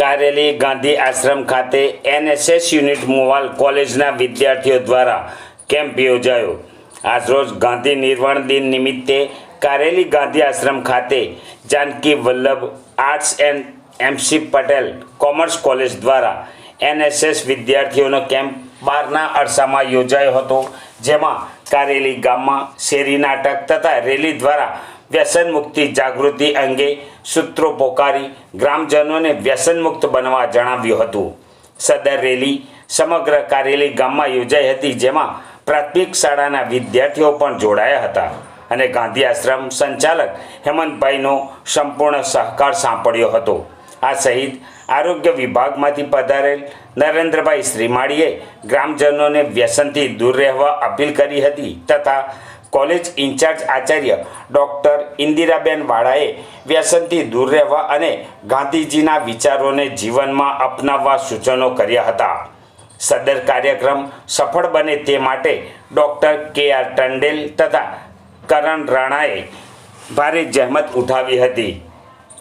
કારેલી ગાંધી આશ્રમ ખાતે NSS unit મોવાલ કોલેજના વિદ્યાર્થીઓ દ્વારા કેમ્પ યોજાયો. આજરોજ ગાંધી નિર્વાણ દિન નિમિત્તે કારેલી ગાંધી આશ્રમ ખાતે Janaki Vallabh arts and MC Patel commerce college દ્વારા એનએસએસ વિદ્યાર્થીઓનો કેમ્પ બારના અરસામાં યોજાયો હતો, જેમાં કારેલી ગામમાં શેરી નાટક તથા રેલી દ્વારા વ્યસન મુક્તિ જાગૃતિ અંગે સૂત્રો પોકારી ગ્રામજનોને વ્યસન મુક્ત બનવા જણાવ્યું હતું. સદર રેલી સમગ્ર કારેલી ગામમાં યોજાઈ હતી, જેમાં પ્રાથમિક શાળાના વિદ્યાર્થીઓ પણ જોડાયા હતા અને ગાંધી આશ્રમ સંચાલક હેમંતભાઈનો સંપૂર્ણ સહકાર સાંપડ્યો હતો. આ સહિત આરોગ્ય વિભાગમાંથી પધારેલ નરેન્દ્રભાઈ શ્રીમાળીએ ગ્રામજનોને વ્યસનથી દૂર રહેવા અપીલ કરી હતી તથા કોલેજ ઇન્ચાર્જ આચાર્ય ડૉક્ટર ઇન્દિરાબેન વાળાએ વ્યસનથી દૂર રહેવા અને ગાંધીજીના વિચારોને જીવનમાં અપનાવવા સૂચનો કર્યા હતા. સદર કાર્યક્રમ સફળ બને તે માટે ડૉક્ટર કે આર ટંડેલ તથા કરણ રાણાએ ભારે જહેમત ઉઠાવી હતી.